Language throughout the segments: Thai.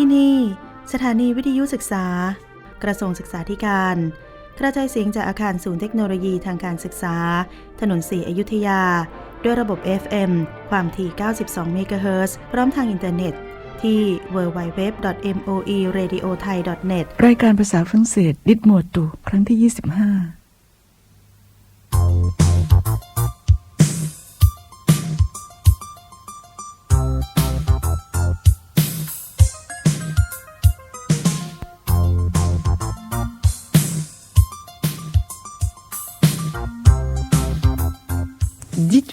ที่นี่ สถานีวิทยุศึกษา กระทรวงศึกษาธิการ กระจายเสียงจากอาคารศูนย์เทคโนโลยีทางการศึกษา ถนนสีอยุธยา ด้วยระบบ FM ความถี่ 92 เมกะเฮิรตซ์พร้อมทางอินเทอร์เน็ตที่ www.moeradiothai.net รายการภาษาฝรั่งเศสดิดหมวดตุครั้งที่ 25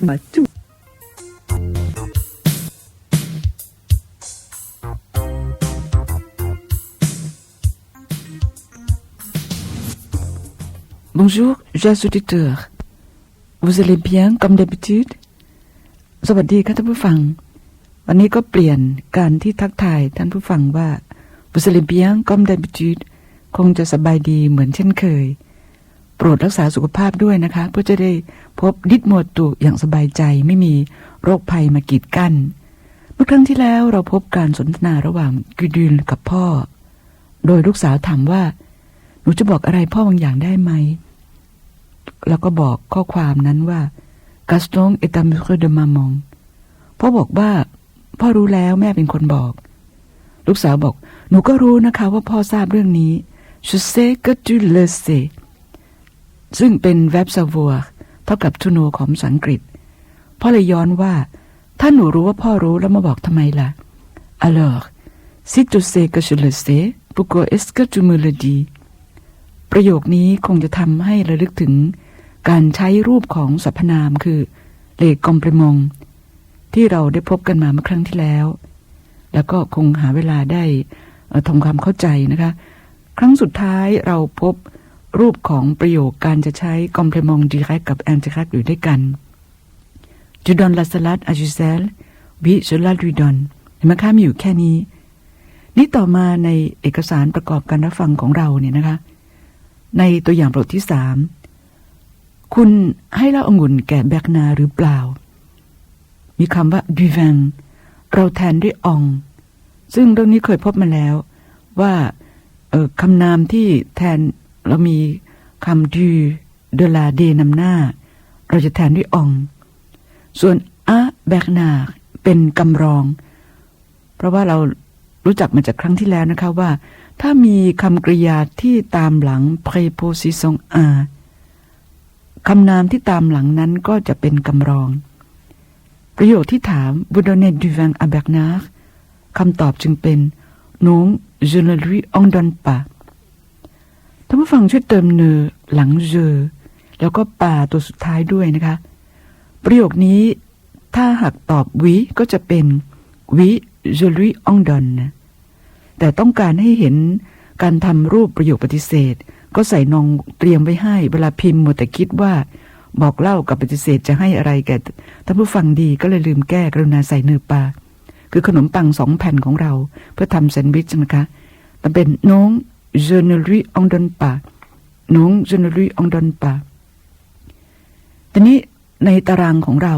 Dites-moi tout. Bonjour, chers auditeurs. Vous allez bien comme d'habitude สวัสดีค่ะท่านผู้ฟัง วันนี้ก็เปลี่ยนการที่ทักทายท่านผู้ฟังว่า Vous allez bien comme d'habitude คงจะสบายดีเหมือนเช่นเคย โป รดรักษาสุขภาพด้วยนะคะ เพื่อจะได้พบดิดโมตุอย่างสบายใจไม่มีโรคภัยมากีดกั้น เมื่อครั้งที่แล้วเราพบการสนทนาระหว่างกิดูลกับพ่อ โดยลูกสาวถามว่า หนูจะบอกอะไรพ่อบางอย่างได้ไหม แล้วก็บอกข้อความนั้นว่า Gaston est amoureux de maman พ่อบอกว่า พ่อรู้แล้วแม่เป็นคนบอก ลูกสาวบอก หนูก็รู้นะคะว่าพ่อทราบเรื่องนี้ je sais que tu le sais ซึ่ ซึ่งเป็น verb savoir เท่ากับ to know ของภาษาอังกฤษพ่อเลยย้อนว่าถ้าหนูรู้ว่าพ่อรู้แล้วมาบอกทำไมล่ะ alors si tu sais que je le sais pourquoi est-ce que tu me le dis ประโยคนี้คงจะทำให้ระลึกถึงการใช้รูปของสรรพนามคือเลกอมเปรมง ที่เราได้พบกันมาเมื่อครั้งที่แล้ว แล้วก็คงหาเวลาได้ทำความเข้าใจนะคะ ครั้งสุดท้ายเราพบ รูปของประโยคการจะใช้กอมเพลมงดีแรกกับแอนติแรกอยู่ด้วยกันจูดอนลาสลัดอาจูเซลวิชลาดูดอนเห็นไหมคะมีอยู่แค่นี้ นี่ต่อมาในเอกสารประกอบการรับฟังของเราเนี่ยนะคะ ในตัวอย่างบทที่สามคุณให้เหล้าองุ่นแก่แบกนาหรือเปล่า มีคำว่าดูแวงเราแทนด้วยอง ซึ่งเรื่องนี้เคยพบมาแล้ว ว่าคำนามที่แทน เรามีคำดูเดลาเดนำหน้า เราจะแทนด้วยอง ส่วนอะแบกนาเป็นกำรอง เพราะว่าเรารู้จักมาจากครั้งที่แล้วนะคะว่า ถ้ามีคำกริยาที่ตามหลัง preposition a คำนามที่ตามหลังนั้นก็จะเป็นกำรอง ประโยคที่ถาม vous donnez du vin à Bernard คำตอบจึงเป็น non je ne lui en donne pas ท่านผู้ฟังช่วยเติมเนอหลัง je แล้วก็ป่าตัวสุดท้ายด้วยนะคะ ประโยคนี้ถ้าหากตอบวิก็จะเป็น oui je lui en donne นะแต่ต้องการให้เห็นการทำรูปประโยคปฏิเสธ ก็ใส่นองเตรียมไว้ให้ เวลาพิมพ์หมดแต่คิดว่า บอกเล่ากับปฏิเสธจะให้อะไรแก่ท่านผู้ฟังดีก็เลยลืมแก้กรุณาใส่เนื้อปลาคือขนมปังสองแผ่นของเรา เพื่อทำแซนด์วิชนะคะมันเป็นน้อง je ne lui en donne pas น้อง je ne lui en donne pas ทีนี้ในตารางของเรา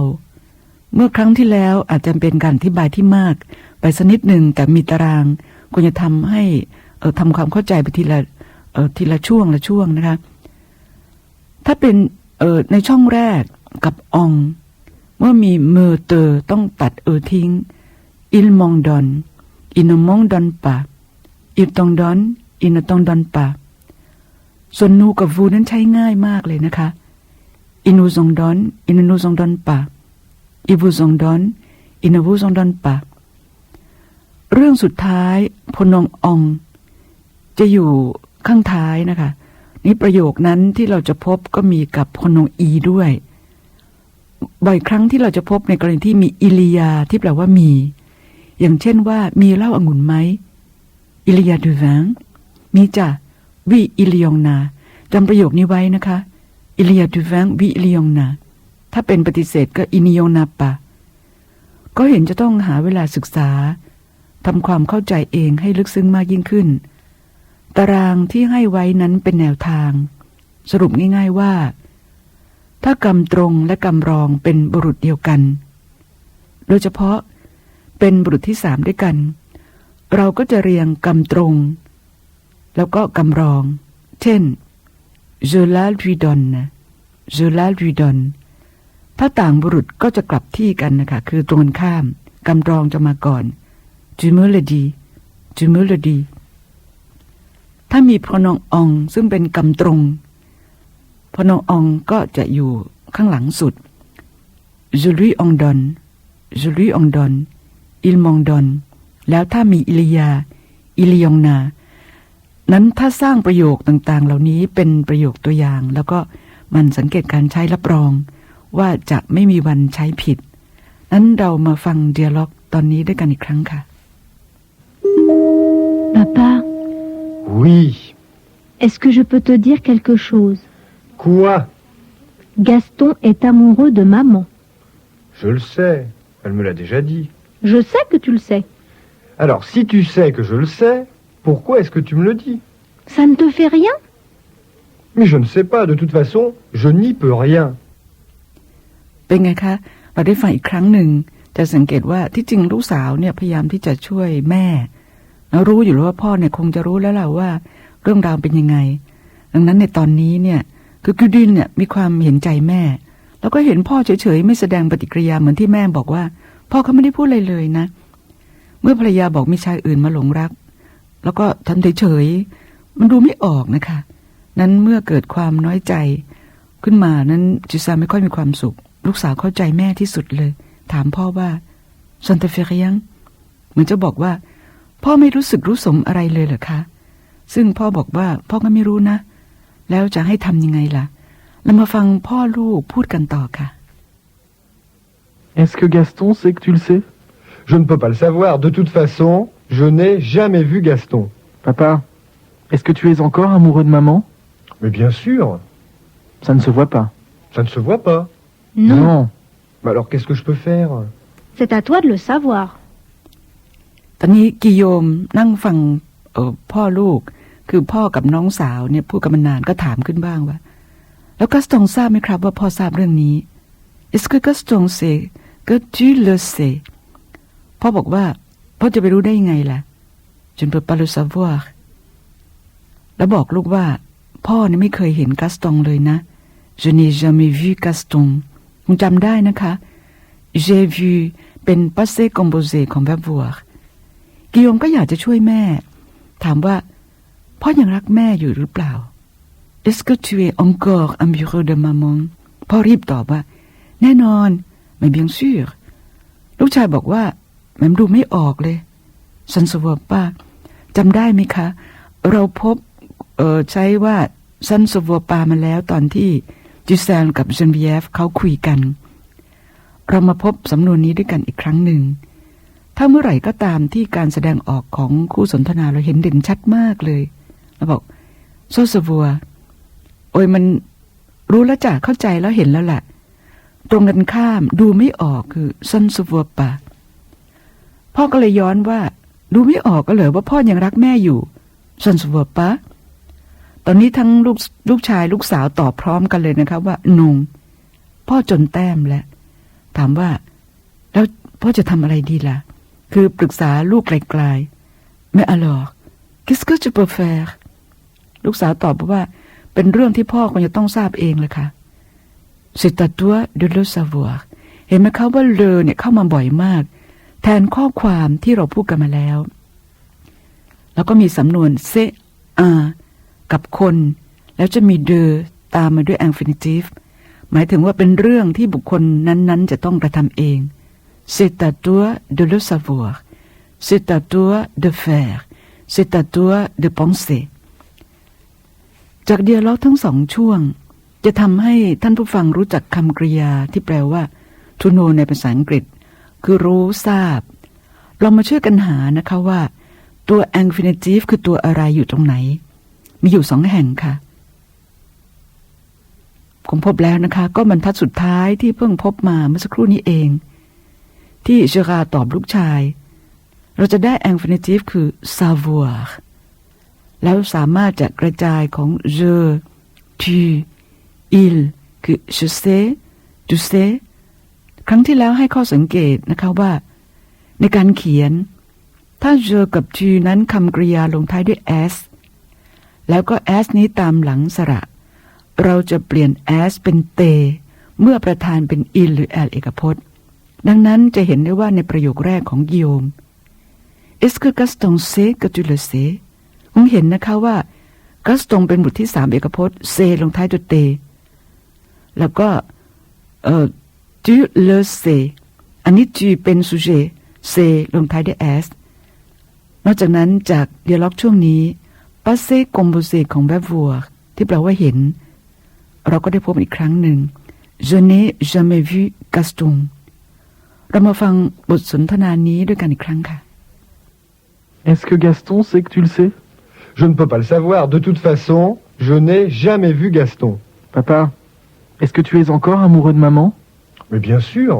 เมื่อครั้งที่แล้วอาจจะเป็นการอธิบายที่มาก ไปสักนิดหนึ่งแต่มีตารางควรจะทำให้เทำความเข้าใจไปทีละทีละช่วงละช่วงนะคะ ถ้าเป็นในช่องแรกกับองเมื่อมีเมอเตอร์ต้องตัดเออทิ้ง il m o n g donne il ne m o n g donne pas il t o n donne il ne t o n donne pas ส่วนนูกับวูนั้นใช้ง่ายมากเลยนะคะ il nous en donne il ne nous en donne pas il vous en donne il ne vous en donne pas เรื่องสุดท้ายพนองออง จะอยู่ข้างท้ายนะคะ นี่ประโยคนั้นที่เราจะพบก็มีกับพนองอีด้วย บ่อยครั้งที่เราจะพบในกรณีที่มีอิลิยาที่แปลว่ามี อย่างเช่นว่ามีเหล้าอางุ่นไหมอิลิยาดูแวง มีจ้ะวิอิลิยองนาจำประโยคนี้ไว้นะคะอิเลิยดูแวงวิอิลิยองนาถ้าเป็นปฏิเสธก็อินิยองนาปะ ก็เห็นจะต้องหาเวลาศึกษาทำความเข้าใจเองให้ลึกซึ้งมากยิ่งขึ้น ตารางที่ให้ไว้นั้นเป็นแนวทาง สรุปง่าย ๆว่า ถ้ากรรมตรงและกรรมรองเป็นบุรุษเดียวกัน โดยเฉพาะเป็นบุรุษที่สามด้วยกัน เราก็จะเรียงกำตรง แล้วก็กำรอง เช่น je la lui donne je la lui donne ถ้าต่างบุรุษก็จะกลับที่กันนะคะ คือตรงข้ามกำรองจะมาก่อน tu me le dis tu me le dis ถ้ามี pronom on ซึ่งเป็นกำตรง pronom on ก็จะอยู่ข้างหลังสุด je lui en donne je lui en donne il m'en donne แล้วถ้ามีอิลิยา อิลิยองนา นั้นถ้าสร้างประโยคต่างๆ เหล่านี้เป็นประโยคตัวอย่าง แล้วก็มันสังเกตการใช้รับรอง ว่าจะไม่มีวันใช้ผิด นั้นเรามาฟังเดียล็อกตอนนี้ด้วยกันอีกครั้งค่ะ Papa, Oui. est-ce que je peux te dire quelque chose Quoi Gaston est amoureux de maman. Je le sais. Elle me l'a déjà dit. Je sais que tu le sais. Alors, si tu sais que je le sais, pourquoi est-ce que tu me le dis Ça ne te fait rien Mais je ne sais pas. De toute façon, je n'y peux rien. เป็นไงคะ เราได้ฟังอีกครั้งหนึ่ง จะสังเกตว่าที่จริงลูกสาวเนี่ยพยายามที่จะช่วยแม่แล้วรู้อยู่แล้วว่าพ่อเนี่ยคงจะรู้แล้วล่ะว่า เรื่องราวเป็นยังไง ดังนั้นในตอนนี้เนี่ย คือกิดินเนี่ยมีความเห็นใจแม่ แล้วก็เห็นพ่อเฉยๆไม่แสดงปฏิกิริยาเหมือนที่แม่บอกว่า พ่อเขาไม่ได้พูดอะไรเลยนะ เมื่อภรรยาบอกมีชายอื่นมาหลงรัก แล้วก็ทำเฉยๆมันดูไม่ออกนะคะ นั้นเมื่อเกิดความน้อยใจ ขึ้นมานั้นจิซาไม่ค่อยมีความสุข ลูกสาวเข้าใจแม่ที่สุดเลย ถามพ่อว่าซันเตเฟรียงเหมือนจะบอกว่า พ่อไม่รู้สึกรู้สมอะไรเลยเหรอคะซึ่งพ่อบอกว่าพ่อก็ไม่รู้นะ แล้วจะให้ทำยังไงล่ะ เรามาฟังพ่อลูกพูดกันต่อค่ะ Est-ce que Gaston sait que tu le sais Je ne peux pas le savoir. De toute façon, je n'ai jamais vu Gaston. Papa, est-ce que tu es encore amoureux de maman Mais bien sûr, Ça ne se voit pas. ça ne se voit pas. Non, Mais alors, qu'est-ce que je peux faire c'est à toi de le savoir. ตอนนี้กิโยมนั่งฟังเออพ่อลูก คือพ่อกับน้องสาวเนี่ยพูดกันมานานก็ถามขึ้นบ้างว่า แล้วกัสตองทราบไหมครับว่าพ่อทราบเรื่องนี้ Est-ce que Gaston sait que tu le sais พ่อบอกว่า พ่อจะไปรู้ได้ยังไงล่ะ Je ne peux pas le savoir แล้วบอกลูกว่า พ่อเนี่ยไม่เคยเห็นกัสตองเลยนะ Je n'ai jamais vu Gaston คงจำได้นะคะ J'ai vu เป็น passé composé ของ verbe voir กิโยมก็อยากจะช่วยแม่ ถามว่าพ่อยังรักแม่อยู่หรือเปล่า Est-ce que tu es encore amoureux de maman พ่อรีบตอบว่า แน่นอน mais bien sûr ลูกชายบอกว่า แม่ดูไม่ออกเลยฉันสวบป้าจำได้ไหมคะ เราพบเใช้ว่าซันสวปามาแล้วตอนที่จิแซนกับเจนวีเอฟเขาคุยกัน เรามาพบสำนวนนี้ด้วยกันอีกครั้งหนึ่ง ถ้าเมื่อไหร่ก็ตามที่การแสดงออกของคู่สนทนาเราเห็นเด่นชัดมากเลยเราบอกโซสวัว โอ้ยมันรู้แล้วจ้ะเข้าใจแล้วเห็นแล้วแหละตรงกันข้ามดูไม่ออกคือซันสวัวปะ พ่อก็เลยย้อนว่า ดูไม่ออกก็เหรอว่าพ่อยังรักแม่อยู่ซันสวัวปะตอนนี้ทั้งลูกลูกชายลูกสาวตอบพร้อมกันเลยนะคะ ว่าหนงพ่อจนแต้มแล้วถามว่า แล้วพ่อจะทำอะไรดีล่ะ คือปรึกษาลูกไกลๆไม่ alors qu'est-ce que tu peux faire ลูกสาวตอบว่า เป็นเรื่องที่พ่อควรจะต้องทราบเองเลยค่ะ c'est à toi de le savoir เห็นไหมคะว่าเลอเนี่ยเข้ามาบ่อยมาก แทนข้อความที่เราพูดกันมาแล้ว แล้วก็มีสำนวน c'est un กับคน แล้วจะมี de ตามมาด้วย infinitive หมายถึงว่าเป็นเรื่องที่บุคคลนั้นๆ จะต้องกระทำเอง c'est à toi de le savoir c'est à toi de faire c'est à toi de penser จากเดียล็อกทั้งสองช่วง จะทำให้ท่านผู้ฟังรู้จักคำกริยาที่แปลว่า to know ในภาษาอังกฤษ คือรู้ทราบ เรามาช่วยกันหานะคะว่า ตัว infinitive คือตัวอะไรอยู่ตรงไหน มีอยู่สองแห่งค่ะ ผมพบแล้วนะคะ ก็บรรทัดสุดท้ายที่เพิ่งพบมาเมื่อสักครู่นี้เอง ที่เชราตอบลูกชาย เราจะได้ infinitive คือ savoir แล้วสามารถจะกระจายของ je tu il คือ je sais tu sais ครั้งที่แล้วให้ข้อสังเกตนะคะว่า ในการเขียน ถ้า je กับ tu นั้นคำกริยาลงท้ายด้วย s แล้วก็ s นี้ตามหลังสระ เราจะเปลี่ยน s เป็น t เมื่อประธานเป็น in หรือ l เอกพจน์ ดังนั้นจะเห็นได้ว่าในประโยคแรกของกิโยม est que Gaston sait que tu le sais คงเห็นนะคะว่า Gaston เป็นบุตรที่สามเอกพจน์ c ลงท้ายด้วย t แล้วก็เออ tu le sais อันนี้ tu เป็น sujet c ลงท้ายด้วย s นอกจากนั้นจากเดียล็อกช่วงนี้ passé composé ของ verb voir ที่แปลว่าเห็น เราก็ได้พบอีกครั้งหนึ่ง je n'ai jamais vu Gaston เรามาฟังบทสนทนานี้ด้วยกันอีกครั้งค่ะ Est-ce que Gaston sait que tu le sais Je ne peux pas le savoir. De toute façon, je n'ai jamais vu Gaston. Papa, est-ce que tu es encore amoureux de maman Mais bien sûr,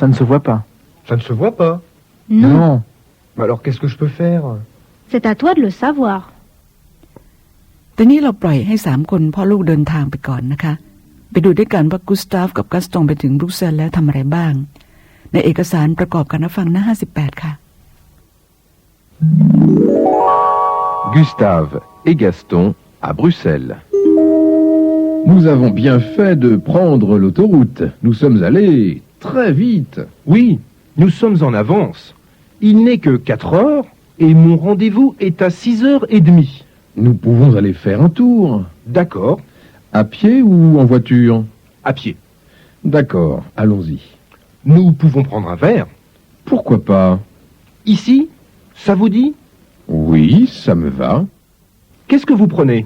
Ça ne se voit pas. ça ne se voit pas. Non. Mais Alors qu'est-ce que je peux faire C'est à toi de le savoir. แต่นี้เราปล่อยให้สามคนพ่อลูกเดินทางไปก่อนนะคะ ไปดูด้วยกันว่ากุสตาฟกับกัสตองไปถึงบรุกเซลแล้วทำอะไรบ้าง ในเอกสารประกอบการรับฟังหน้า 58 ค่ะ Gustave et Gaston à Bruxelles. Nous avons bien fait de prendre l'autoroute. Nous sommes allés très vite. Oui, nous sommes en avance. Il n'est que 4 heures et mon rendez-vous est à 6 heures et demie. Nous pouvons aller faire un tour. D'accord, À pied ou en voiture? À pied. D'accord, allons-y. Nous pouvons prendre un verre. Pourquoi pas? Ici Ça vous dit? Oui, ça me va. Qu'est-ce que vous prenez?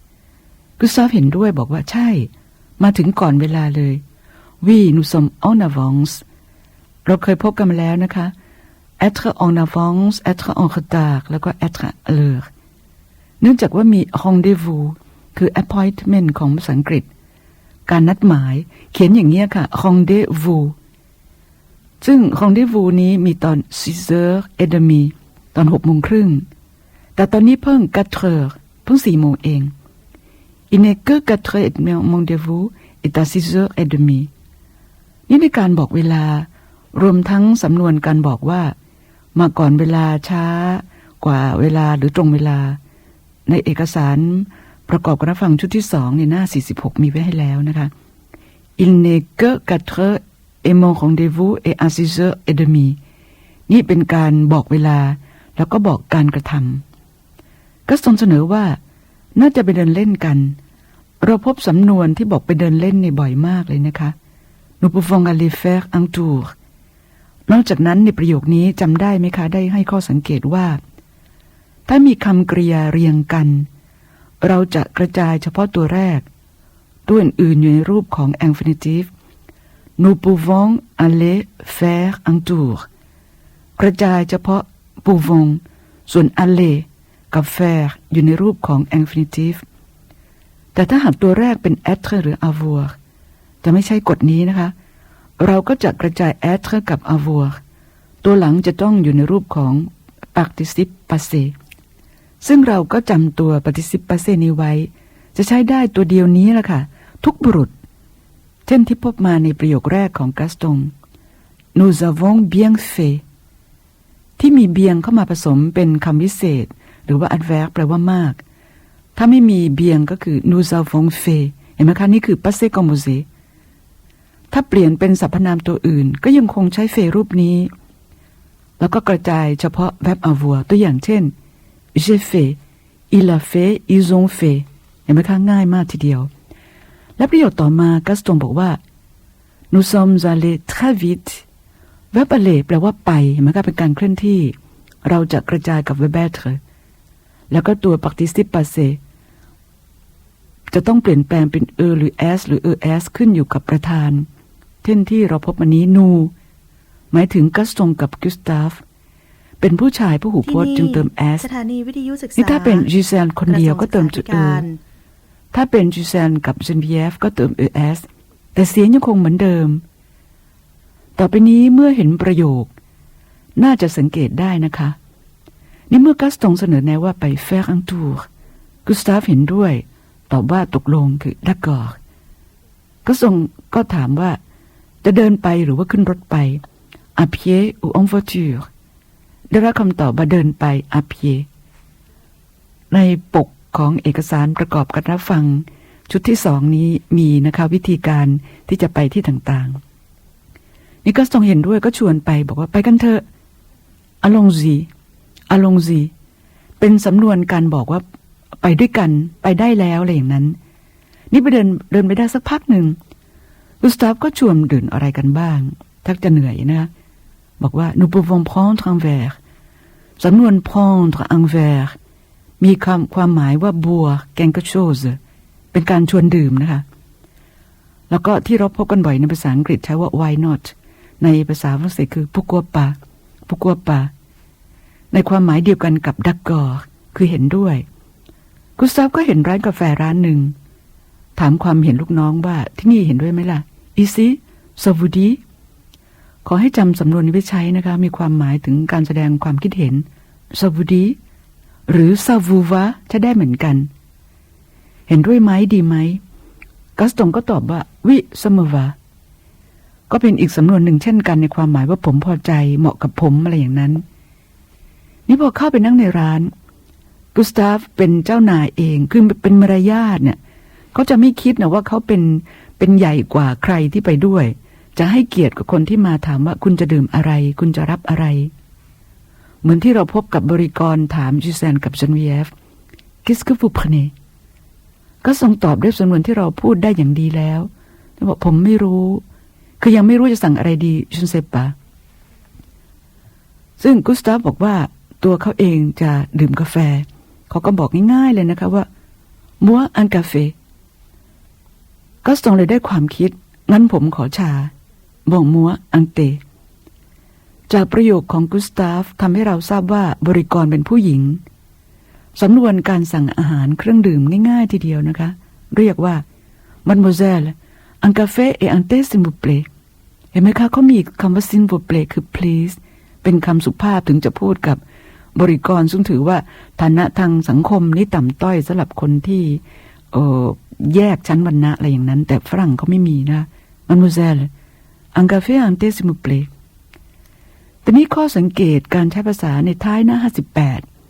กุสตาฟเห็นด้วยบอกว่าใช่ มาถึงก่อนเวลาเลย oui nous sommes en avance เราเคยพบกันมาแล้วนะคะ être en avance être en retard แล้วก็ être à l'heure เนื่องจากว่ามี rendezvous คือ appointment ของภาษาอังกฤษ การนัดหมาย เขียนอย่างนี้ยค่ะ rendezvous ซึ่ง rendezvous นี้มีตอน 6 heures et demi ตอน6โมงครึ่ง แต่ตอนนี้เพิ่ง 4 heures เพิ่ง4โมงเอง il n'est que 4 heures et demi mon rendez-vous est à 6 heures et demi นี่ในการบอกเวลารวมทั้งสำนวนการบอกว่า มาก่อนเวลาช้ากว่าเวลาหรือตรงเวลา ในเอกสารประกอบกรับฟังชุดที่สองในหน้า 46 มีไว้ให้แล้วนะคะ il n'est que 4 heures et mon rendez-vous est à 6 heures et demi นี่เป็นการบอกเวลาแล้วก็บอกการกระทำก็ทรงเสนอว่าน่าจะไปเดินเล่นกัน เราพบสำนวนที่บอกไปเดินเล่นในบ่อยมากเลยนะคะ nous pouvons aller faire un tour นอกจากนั้นในประโยคนี้จำได้ไหมคะ ได้ให้ข้อสังเกตว่า ถ้ามีคำกริยาเรียงกัน เราจะกระจายเฉพาะตัวแรก ตัวอื่นๆอยู่ในรูปของ infinitive nous pouvons aller faire un tour กระจายเฉพาะ pouvons ส่วน aller กับ faire อยู่ในรูปของ infinitive แต่ถ้าหากตัวแรกเป็น être หรือ avoir จะไม่ใช่กฎนี้นะคะ เราก็จะกระจาย être กับ avoir ตัวหลังจะต้องอยู่ในรูปของ participe passé ซึ่งเราก็จำตัว participe passé นี้ไว้ จะใช้ได้ตัวเดียวนี้แหละค่ะ ทุกบุรุษ เช่นที่พบมาในประโยคแรกของกัสตง nous avons bien fait ที่มีเบียงเข้ามาผสมเป็นคำวิเศษ หรือว่า adverb แปลว่ามาก ถ้าไม่มีเบียงก็คือ nous avons fait เห็นไหมคะ นี่คือ passé composé ถ้าเปลี่ยนเป็นสรรพนามตัวอื่น ก็ยังคงใช้เฟรูปนี้ แล้วก็กระจายเฉพาะ verb avoir ตัวอย่างเช่น j'ai fait il a fait ils ont fait เห็นไหมคะ ง่ายมากทีเดียว และประโยคต่อมากัสตงบอกว่า nous sommes allés très vite verb aller แปลว่าไปเห็นไหมคะเป็นการเคลื่อนที่ เราจะกระจายกับ verb être แล้วก็ตัว participe passé จะต้องเปลี่ยนแปลงเป็น e หรือ s หรือ es ขึ้นอยู่กับประธาน เช่นที่เราพบวันนี้นู หมายถึงกัสตงกับกุสตาฟ เป็นผู้ชายผู้หูพที่จน์จึงเติม s สถานีวิทยุศึกษานี่ถ้าเป็นจีเซนคนเดียวก็เติมจุดกระทรเอวงศึกษาธิการถ้าเป็นจีเซนกับเจนพีเอฟก็เติม es แต่เสียงยังคงเหมือนเดิม ต่อไปนี้เมื่อเห็นประโยค น่าจะสังเกตได้นะคะ นี่เมื่อกัสตงเสนอแนะว่าไป faire un tour กุสตาฟเห็นด้วย ตอบว่าตกลงคือ d'accord กัสตงก็ถามว่า จะเดินไปหรือว่าขึ้นรถไป à pied ou en voiture ได้รับคำตอบว่าเดินไป à pied ในปกของเอกสารประกอบการรับฟัง ชุดที่สองนี้มีนะคะวิธีการที่จะไปที่ต่างๆนี่ก็ทรงเห็นด้วยก็ชวนไปบอกว่าไปกันเถอะอลงซี allons-y allons-y เป็นสำนวนการบอกว่าไปด้วยกันไปได้แล้วอะไรอย่างนั้น นี่ไปเดินเดินไปได้สักพักหนึ่งกุสตาฟก็ชวนดื่นอะไรกันบ้าง ทักจะเหนื่อยนะบอกว่า nous pouvons prendre un verre สำนวน prendre un verre มีคำความหมายว่าบัวแกงกะโชสเป็นการชวนดื่มนะคะ แล้วก็ที่เราพบกันบ่อยในภาษาอังกฤษใช้ว่า why not ในภาษาฝรั่งเศสคือ pourquoi pas pourquoi pas ในความหมายเดียวกันกับ d'accord คือเห็นด้วย กุสตาฟก็เห็นร้านกาแฟร้านหนึ่ง ถามความเห็นลูกน้องว่าที่นี่เห็นด้วยไหมล่ะ ici ça vous dit ขอให้จำสำนวนนี้ไว้ใช้นะคะ มีความหมายถึงการแสดงความคิดเห็น ça vous dit หรือ ça vous va จะได้เหมือนกัน เห็นด้วยไหมดีไหม กัสตงก็ตอบว่า oui ça me va ก็เป็นอีกสำนวนหนึ่งเช่นกันในความหมายว่าผมพอใจเหมาะกับผมอะไรอย่างนั้น นี่พอเข้าไปนั่งในร้าน กุสตาฟเป็นเจ้านายเอง คือเป็นมารยาทเนี่ยเขาจะไม่คิดนะว่าเขาเป็นเป็นใหญ่กว่าใครที่ไปด้วย จะให้เกียรติกับคนที่มาถามว่าคุณจะดื่มอะไร คุณจะรับอะไร เหมือนที่เราพบกับบริกรถามจูแซนกับจันวีเอฟกิสกุฟูพเนก็ทรงตอบด้วยสำนวนที่เราพูดได้อย่างดีแล้วบอกผมไม่รู้ คือยังไม่รู้จะสั่งอะไรดีชุนเซปะซึ่งกุสตาฟบอกว่า ตัวเขาเองจะดื่มกาแฟ เขาก็บอกง่ายๆเลยนะคะว่ามัวอันกาเฟก็ทรงเลยได้ความคิด งั้นผมขอชาบอกมัวอังเต จากประโยคของกุสตาฟทำให้เราทราบว่าบริกรเป็นผู้หญิงสำนวนการสั่งอาหารเครื่องดื่มง่ายๆทีเดียวนะคะ เรียกว่า mademoiselle un café et un thé s'il vous plaît เห็นไหมคะเขามีคำว่า s'il vous plaît คือ please เป็นคำสุภาพถึงจะพูดกับ บริกรซึ่งถือว่าฐานะทางสังคมนี่ต่ำต้อยสำหรับคนที่เออแยกชั้นวรรณะอะไรอย่างนั้น แต่ฝรั่งเขาไม่มีนะ mademoiselle un café et un thé s'il vous plaît แต่นี้ข้อสังเกตการใช้ภาษาในท้ายหน้า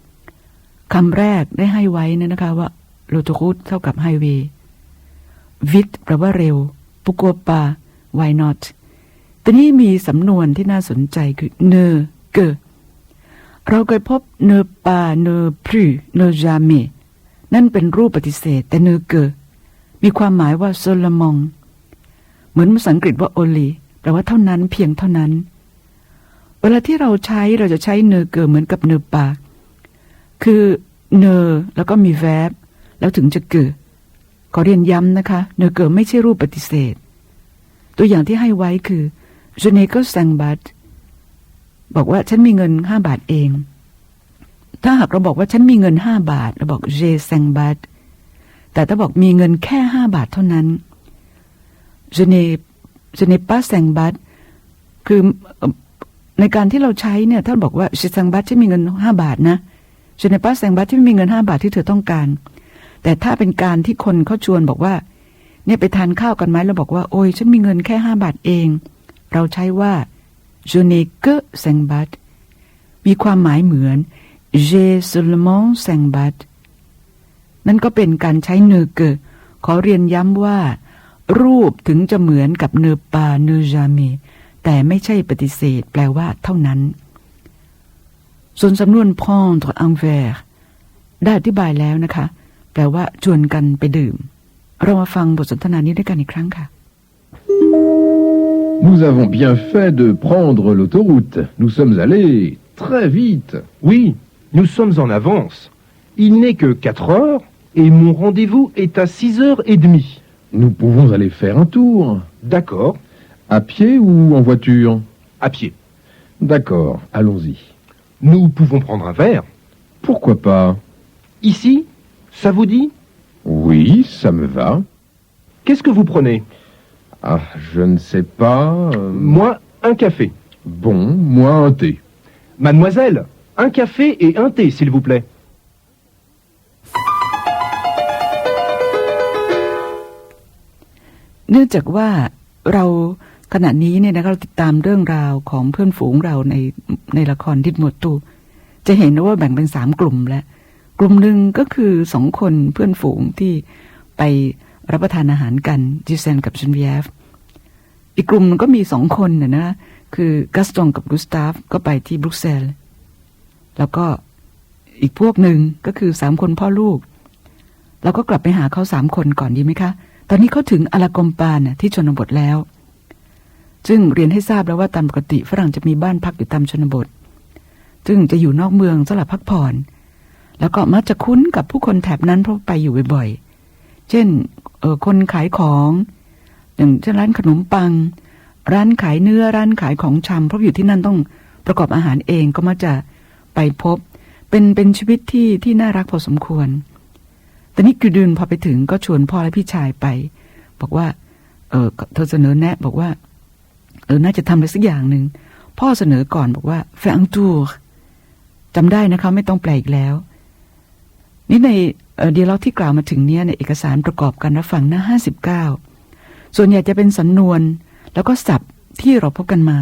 58คำแรกได้ให้ไว้นะนะคะว่าโลโตรุตเท่ากับไฮเวย์วิทแปลว่าเร็ว ปุกัวปา why not แต่นี้มีสำนวนที่น่าสนใจคือเนอเก เราเคยพบเนปาเนพรูเนจาเมนั่นเป็นรูปปฏิเสธ แต่เนเกมีความหมายว่าโซลมอง เหมือนภาษาอังกฤษว่า only แปลว่าเท่านั้นเพียงเท่านั้น เวลาที่เราใช้เราจะใช้เนเกอเหมือนกับเนปา คือเนแล้วก็มีแวบ แล้วถึงจะเกิดขอเรียนย้ำนะคะ เนเกอไม่ใช่รูปปฏิเสธ ตัวอย่างที่ให้ไว้คือ je n'ai que cinq baht บ บอกว่าฉันมีเงินห้าบาทเอง ถ้าหากเราบอกว่าฉันมีเงินห้าบาท เราบอก j'ai cinq baht แต่ถ้าบอกมีเงินแค่ห้าบาทเท่านั้น je n'ai je n'ai pas cinq baht คือในการที่เราใช้เนี่ยถ้าบอกว่า j'ai cinq baht ที่มีเงินห้าบาทนะ je n'ai pas cinq baht ที่มีเงินห้าบาทที่เธอต้องการ แต่ถ้าเป็นการที่คนเขาชวนบอกว่า เนี่ยไปทานข้าวกันไหมแล้วบอกว่า โอ้ยฉันมีเงินแค่ห้าบาทเอง เราใช้ว่า je n'ai que cinq baht มีความหมายเหมือน j'ai seulement cinq baht นั่นก็เป็นการใช้เนเกขอเรียนย้ำว่า รูปถึงจะเหมือนกับเนปาเนจาเมแต่ไม่ใช่ปฏิเสธแปลว่าเท่านั้น ส่วนสำนวน prendre un verre ได้อธิบายแล้วนะคะ แปลว่าชวนกันไปดื่ม เรามาฟังบทสนทนานี้ด้วยกันอีกครั้งค่ะ Nous avons bien fait de prendre l'autoroute. Nous sommes allés très vite. Oui, nous sommes en avance. Il n'est que 4 heures et mon rendez-vous est à 6 heures et demie. Nous pouvons aller faire un tour. D'accord, À pied ou en voiture? À pied. D'accord, allons-y. Nous pouvons prendre un verre. Pourquoi pas? Ici Ça vous dit? Oui, ça me va. Qu'est-ce que vous prenez? Ah, je ne sais pas. euh, Moi, un café. Bon, moi un thé. Mademoiselle, un café et un thé, s'il vous plaît. เนื่องจากว่าเราขณะนี้เนี่ยนะคะเราติดตามเรื่องราวของเพื่อนฝูงเราในในละครทิดหมวดตู จะเห็นว่าแบ่งเป็นสามกลุ่มแล้ว กลุ่มหนึ่งก็คือสองคนเพื่อนฝูงที่ไป รับประทานอาหารกันจิเซนกับชุนเวียฟอีกกลุ่มก็มีสองคนนะนะคือกัสตองกับกุสตาฟก็ไปที่บรุกเซลแล้วก็อีกพวกหนึ่งก็คือสามคนพ่อลูก เราก็กลับไปหาเขาสามคนก่อนดีไหมคะ ตอนนี้เขาถึงอลากอมปานน่ะที่ชนบทแล้ว ซึ่งเรียนให้ทราบแล้วว่าตามปกติฝรั่งจะมีบ้านพักอยู่ตามชนบท ซึ่งจะอยู่นอกเมืองสำหรับพักผ่อน แล้วก็มักจะคุ้นกับผู้คนแถบนั้นเพราะไปอยู่บ่อยๆ เช่นเออคนขายของ อย่างเช่นร้านขนมปัง ร้านขายเนื้อร้านขายของชำเพราะอยู่ที่นั่นต้องประกอบอาหารเองก็มักจะไปพบ เป็นเป็นชีวิตที่ที่น่ารักพอสมควร แต่นี่คือดืนพอไปถึงก็ชวนพ่อและพี่ชายไป บอกว่า เออเธอเสนอแนะ บอกว่า เออน่าจะทำอะไรสักอย่างหนึ่งพ่อเสนอก่อนบอกว่าแฟงตูจำได้นะคะ ไม่ต้องแปลอีกแล้ว นี่ใน เดียลที่กล่าวมาถึงเนี้ยในเอกสารประกอบการรับฟังหน้าห้าสิบเก้าส่วนใหญ่จะเป็นสำนวน แล้วก็ศัพท์ที่เราพบกันมา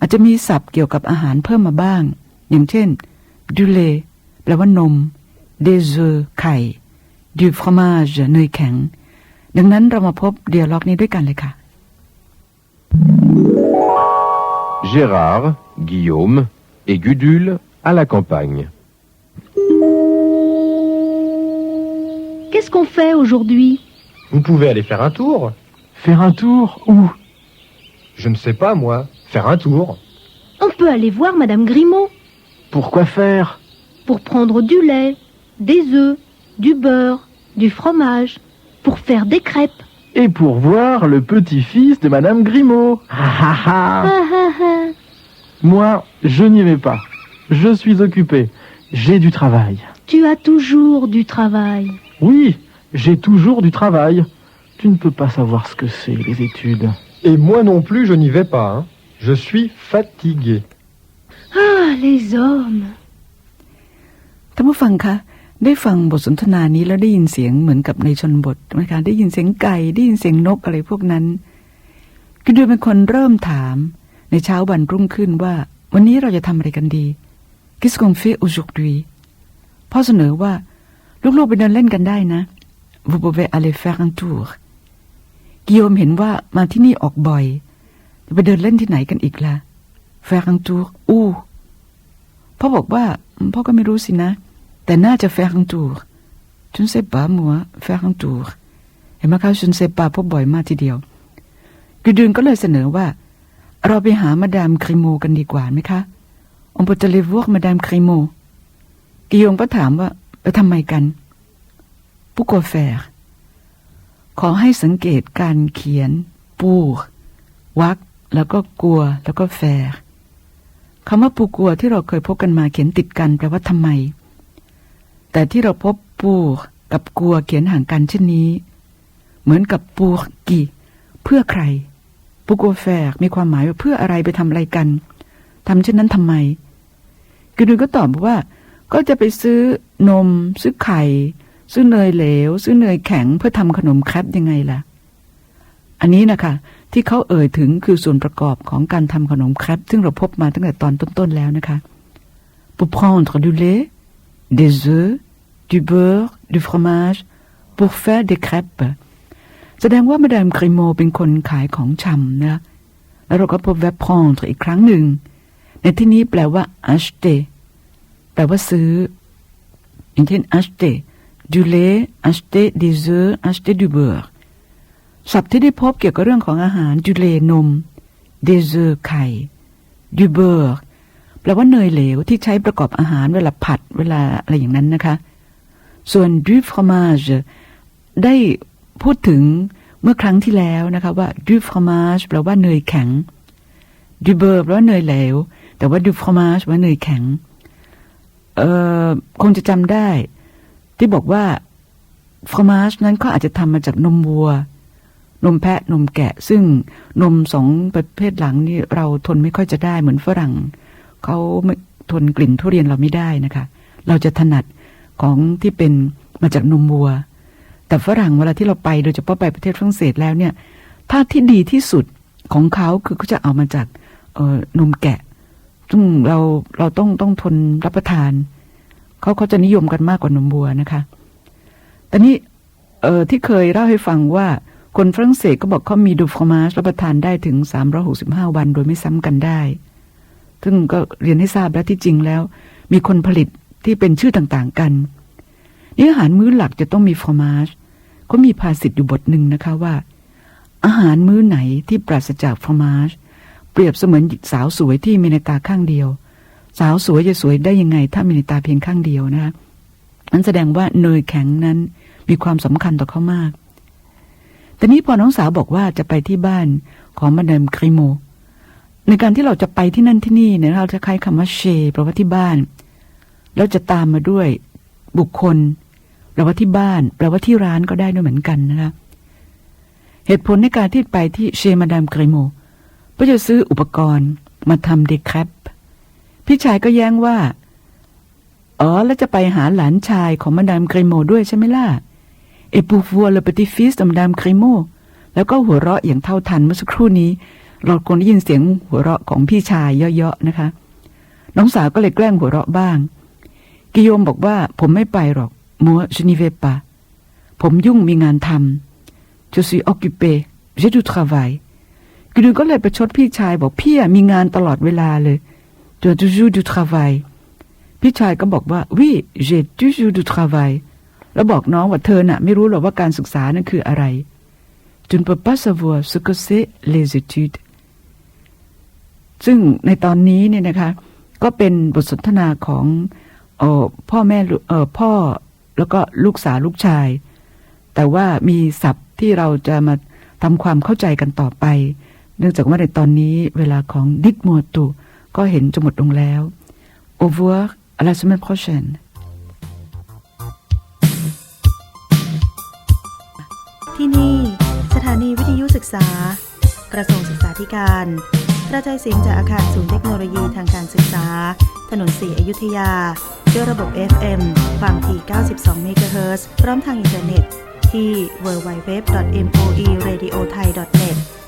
อาจจะมีศัพท์เกี่ยวกับอาหารเพิ่มมาบ้าง อย่างเช่นดูเลแปลว่านมเดเซอไข่ du fromage เนยแข็ง ดังนั้นเรามาพบเดียล็อกนี้ด้วยกันเลยค่ะ Gérard, Guillaume et Gudule à la campagne. Qu'est-ce qu'on fait aujourd'hui Vous pouvez aller faire un tour Faire un tour Où Je ne sais pas, moi. Faire un tour On peut aller voir Madame Grimaud Pourquoi faire pour prendre du lait, des œufs, du beurre, du fromage, pour faire des crêpes. Et pour voir le petit-fils de Madame Grimaud. Ah, ah, ah. Ah, ah, ah. Moi, je n'y vais pas. Je suis occupé. J'ai du travail. Tu as toujours du travail. Oui, j'ai toujours du travail. Tu ne peux pas savoir ce que c'est, les études. Et moi non plus, je n'y vais pas. hein. Je suis fatigué. Ah, les hommes ท่านผู้ฟังคะ ได้ฟังบทสนทนานี้แล้วได้ยินเสียงเหมือนกับในชนบทไหมคะได้ยินเสียงไก่ได้ยินเสียงนกอะไรพวกนั้นคือดูเป็นคนเริ่มถาม ในเช้าวันรุ่งขึ้นว่า วันนี้เราจะทำอะไรกันดี Qu'est-ce qu'on fait aujourd'hui พ่อเสนอว่า ลูกๆไปเดินเล่นกันได้นะ Vous pouvez aller faire un tour กิโยมเห็นว่ามาที่นี่ออกบ่อยจะไปเดินเล่นที่ไหนกันอีกล่ะ faire un tour où พ่อบอกว่าพ่อก็ไม่รู้สินะ แต่น่าจะ faire un tour je ne sais pas moi faire un tour เห็นไหมคะ je ne sais pas พบบ่อยมากทีเดียวกูดืนก็เลยเสนอว่า เราไปหามาดามครีโมกันดีกว่าไหมคะ on peut aller voir madame Crimo กิโยงก็ถามว่า ไปทำไมกัน pourquoi faire ขอให้สังเกตการเขียนปูวักแล้วก็กลัว แล้วก็ faire คำว่าปูกัวที่เราเคยพบกันมาเขียนติดกันแปลว่าทำไม แต่ที่เราพบปูกับกัวเขียนห่างกันเช่นนี้ เหมือนกับปูกีเพื่อใครปูกัวแฟกมีความหมายว่าเพื่ออะไรไปทำอะไรกันทำเช่นนั้นทำไมกดูก็ตอบว่า ก็จะไปซื้อนม ซื้อไข่ ซื้อเนยเหลว ซื้อเนยแข็งเพื่อทำขนมแครปยังไงล่ะ อันนี้นะคะที่เขาเอ่ยถึงคือส่วนประกอบของการทำขนมแครปซึ่งเราพบมาตั้งแต่ตอนต้นๆแล้วนะคะ pour prendre du lait des œufs du beurre du fromage pour faire des crêpes แสดงว่ามาดามคริโมเป็นคนขายของชำนะ แล้วเราก็พบ v e prendre อีกครั้งหนึ่ง ในที่นี้แปลว่า acheter แปลว่าซื้อ อย่างเช่น acheter du lait acheter des œufs acheter du beurre ศัพท์ที่ได้พบเกี่ยวกับเรื่องของอาหารดูเลนมเดเซอร์ไข่ดูเบอร์แปลว่าเนยเหลวที่ใช้ประกอบอาหารเวลาผัดเวลาอะไรอย่างนั้นนะคะ ส่วนดูฟรอมาจได้พูดถึงเมื่อครั้งที่แล้วนะคะว่าดูฟรอมาจแปลว่าเนยแข็งดูเบอร์แปลว่าเนยเหลว แต่ว่าดูฟรมาชว่าเนยแข็ง เออคงจะจำได้ ที่บอกว่าฟรมาชนั้นก็อาจจะทำมาจากนมวัว นมแพะนมแกะ ซึ่งนมสองประเภทหลังนี่เราทนไม่ค่อยจะได้เหมือนฝรั่งเขาไม่ทนกลิ่นทุเรียนเราไม่ได้นะคะ เราจะถนัดของที่เป็นมาจากนมวัว แต่ฝรั่งเวลาที่เราไปโดยเฉพาะไปประเทศฝรั่งเศสแล้วเนี่ย ถ้าที่ดีที่สุดของเขาคือเขาจะเอามาจากออนมแกะ ซึ่งเราเราต้องต้องทนรับประทานเขาเขาจะนิยมกันมากกว่านมวัวนะคะแต่นี่เอ่อที่เคยเล่าให้ฟังว่าคนฝรั่งเศสก็บอกเขามีดูฟรมาชรับประทานได้ถึง 365 วันโดยไม่ซ้ำกันได้ ซึ่งก็เรียนให้ทราบแล้วที่จริงแล้ว มีคนผลิตที่เป็นชื่อต่างๆกันนี่อาหารมื้อหลักจะต้องมีฟรมาชก็มีภาษิตอยู่บทหนึ่งนะคะว่า อาหารมื้อไหนที่ปราศจากฟรมาช เปรียบเสมือนสาวสวยที่มีในตาข้างเดียว สาวสวยจะสวยได้ยังไง ถ้ามีในตาเพียงข้างเดียวนะคะนั่นแสดงว่าเนยแข็งนั้นมีความสำคัญต่อเขามาก แต่นี้พอน้องสาวบอกว่าจะไปที่บ้านของมาดามคริโม ในการที่เราจะไปที่นั่นที่นี่เนี่ยเราจะใช้คำว่าเชแปลว่าที่บ้าน แล้วจะตามมาด้วยบุคคลแปลว่าที่บ้านแปลว่าที่ร้านก็ได้ด้วยเหมือนกันนะคะเหตุผลในการที่ไปที่เชมาดามกริโมเพื่อจะซื้ออุปกรณ์มาทำเดครปพี่ชายก็แย้งว่า อ๋อ แล้วจะไปหาหลานชายของมาดามกริโมด้วยใช่ไหมล่ะเอปูฟัวเลปติฟิสมาดามกริโมแล้วก็หัวเราะอย่างเท่าทันเมื่อสักครู่นี้ เราคงได้ยินเสียงหัวเราะของพี่ชายเยอะๆนะคะ น้องสาวก็เลยแกล้งหัวเราะบ้าง กิโยมบอกว่าผมไม่ไปหรอกมัวชนิเวปาผมยุ่งมีงานทำ je suis occupé j'ai du travail กิโยมก็เลยประชดพี่ชายบอกพี่อะมีงานตลอดเวลาเลย tu as toujours du travail พี่ชายก็บอกว่า oui j'ai toujours du travail แล้วบอกน้องว่าเธอน่ะ ไม่รู้หรอกว่าการศึกษานั่นคืออะไร tu ne peux pas savoir ce que c'est les études ซึ่งในตอนนี้เนี่ยนะคะ ก็เป็นบทสนทนาของออพ่อแม่เออพ่อแล้วก็ลูกสาวลูกชาย แต่ว่ามีศัพท์ที่เราจะมาทำความเข้าใจกันต่อไป เนื่องจากว่าในตอนนี้เวลาของดิกมัวตุก็เห็นจะหมดลงแล้ว au revoir à la semaine prochaine ที่นี่ สถานีวิทยุศึกษา กระทรวงศึกษาธิการกระจายเสียงจากอาคารศูนย์เทคโนโลยีทางการศึกษา ถนนสีอยุธยา ด้วยระบบ FM ความถี่ 92 เมกะเฮิรตซ์พร้อมทางอินเทอร์เน็ต ที่ www.moeradiothai.net